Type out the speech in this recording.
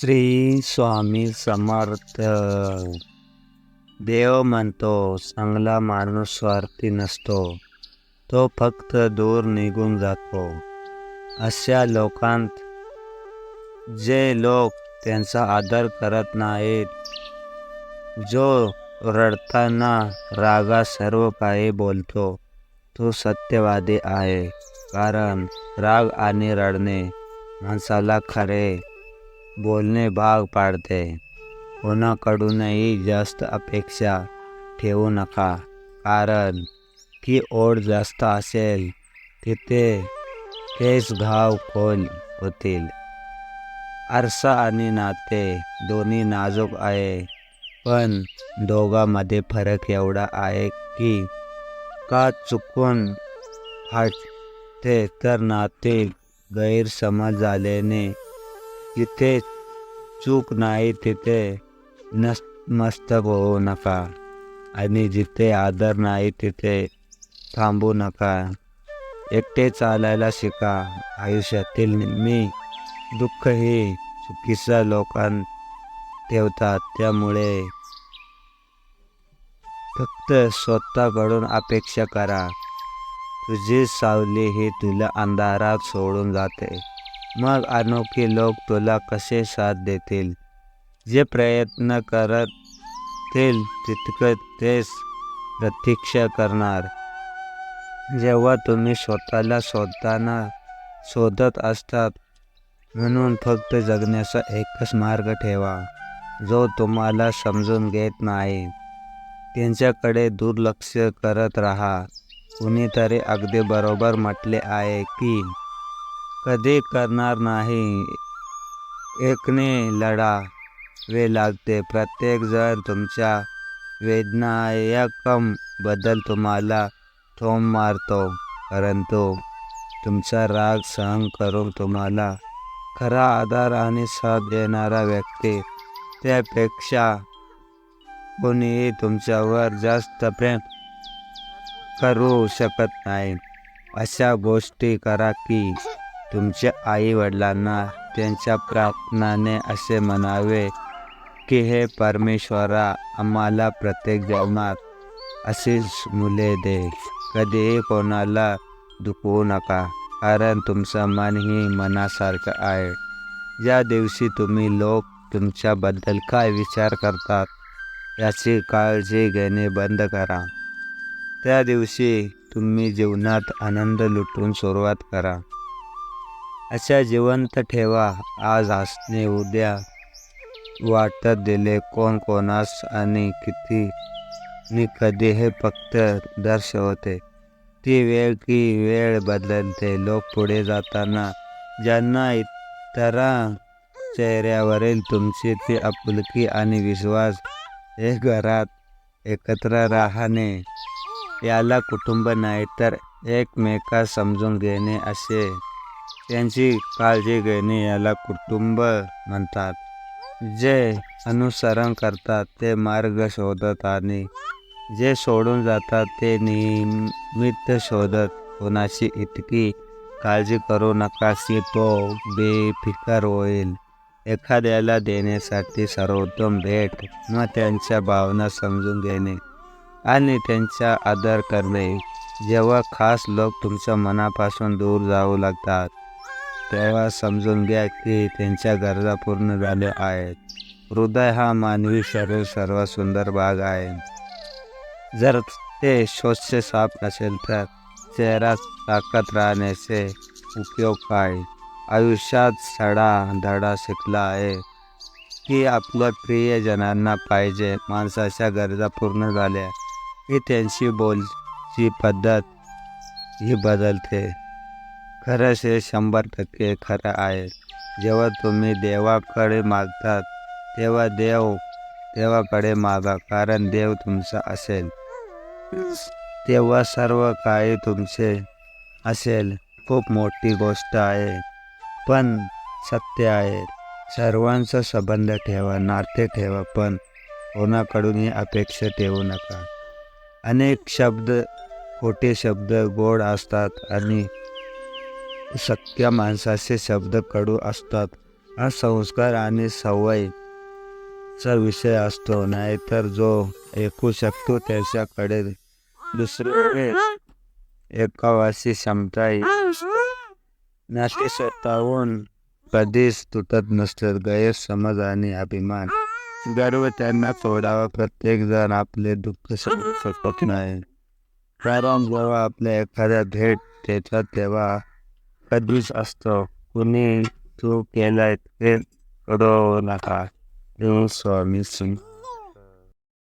श्री स्वामी समर्थ. देव म्हणतो चांगला माणूस स्वार्थी नसतो तो फक्त दूर निघून जातो. अशा लोकांत जे लोक त्यांचा आदर करत नाहीत जो रडताना रागा सर्व काही बोलतो तो सत्यवादी आहे. कारण राग आणि रडणे माणसाला खरे बोलणे भाग पाडते. कोणाकडूनही जास्त अपेक्षा ठेवू नका. कारण की ओढ जास्त असेल तिथे तेच घाव खोल होतील. आरसा आणि नाते दोन्ही नाजूक आहे. पण दोघांमध्ये फरक एवढा आहे की का चुकून फाटते तर नाते गैरसमज झाल्याने जिथे चूक नाही तिथे नस मस्तक होऊ नका. आणि जिथे आदर नाही तिथे थांबू नका. एकटे चालायला शिका. आयुष्यातील मी दुःख हे चुकीच्या लोकां ठेवतात. त्यामुळे फक्त स्वतःकडून अपेक्षा करा. तुझी सावली ही तुला अंधारात सोडून जाते. मग अनोखी लोक तुला कसे साथ देतील? जे प्रयत्न करतील तितकं तेच प्रतीक्षा करणार. जेव्हा तुम्ही स्वतःला शोधताना शोधत असतात म्हणून फक्त जगण्याचा एकच मार्ग ठेवा जो तुम्हाला समजून घेत नाही. त्यांच्याकडे दुर्लक्ष करत राहा. कुणीतरी अगदी बरोबर म्हटले आहे की कधी करणार नाही. एकने लढा वे लागते. प्रत्येक जण तुमच्या वेदनायकमबद्दल तुम्हाला थोंब मारतो. परंतु तुमचा राग सहन करून तुम्हाला खरा आधार आणि साथ देणारा व्यक्ती त्यापेक्षा कोणीही तुमच्यावर जास्त प्रेम करू शकत नाही. अशा गोष्टी करा की तुमच्या आई वडिलांना त्यांच्या प्रार्थनाने असे म्हणावे की हे परमेश्वरा आम्हाला प्रत्येक जीवनात अशीच मुले दे. कधीही कोणाला दुखवू नका कारण तुमचं मन ही मनासारखं आहे. ज्या दिवशी तुम्ही लोक तुमच्याबद्दल काय विचार करतात याची काळजी घेणे बंद करा. त्या दिवशी तुम्ही जीवनात आनंद लुटून सुरुवात करा. अशा जिवंत ठेवा. आज हसणे उद्या वाटत दिले कोण कोणास आणि किती. नि कधी हे फक्त दर्शवते. ती वेळ की वेळ बदलते. लोक पुढे जाताना ज्यांना इतरा चेहऱ्यावरील तुमची ती आपुलकी आणि विश्वास हे घरात एकत्र राहणे. याला कुटुंब नाही तर एकमेका समजून घेणे असे त्यांची काळजी घेणे याला कुटुंब म्हणतात. जे अनुसरण करतात ते मार्ग शोधत आणि जे सोडून जातात ते निमित्त शोधत. कोणाशी इतकी काळजी करू नका की तो बेफिकर होईल. एखाद्याला देण्यासाठी सर्वोत्तम भेट न त्यांच्या भावना समजून घेणे आणि त्यांचा आदर करणे. जेव्हा खास लोक तुमच्या मनापासून दूर जाऊ लागतात तेव्हा समजून घ्या की त्यांच्या गरजा पूर्ण झाल्या आहेत. हृदय हा मानवी शरीर सर्वात सुंदर भाग आहे. जर ते स्वच्छ साफ नसेल तर चेहरा ताकद राहण्याचे उपयोग काय? आयुष्यात सडा धडा शिकला आहे की आपल्या प्रियजनांना पाहिजे माणसाच्या गरजा पूर्ण झाल्या ही त्यांची बोलची पद्धत ही बदलते. खरंच हे शंभर टक्के खरं आहे. जेव्हा तुम्ही देवाकडे मागतात तेव्हा देव देवाकडे मागा कारण देव तुमचा असेल. तेव्हा सर्व काही तुमचे असेल. खूप मोठी गोष्ट आहे. पण सत्य आहे. सर्वांचा संबंध ठेवा नाते ठेवा पण कोणाकडूनही अपेक्षा ठेवू नका. अनेक शब्द खोटे शब्द गोड असतात आणि सख्या माणसाचे शब्द कडू असतात. हा संस्कार आणि सवय चा विषय असतो. नाहीतर जो ऐकू शकतो त्याच्याकडे दुसरे एकावासी क्षमताही नाते स्वतःहून कधीच तुटत नसतात. गैरसमज आणि अभिमान. गर्व त्यांना सोडावा प्रत्येक जण आपले दुःख समजू शकत नाही. कारण जेव्हा आपल्या एखाद्या भेट देतात तेव्हा कधीच असतो. कुणी तू केलाय ते करू नका. देव स्वामी सिंग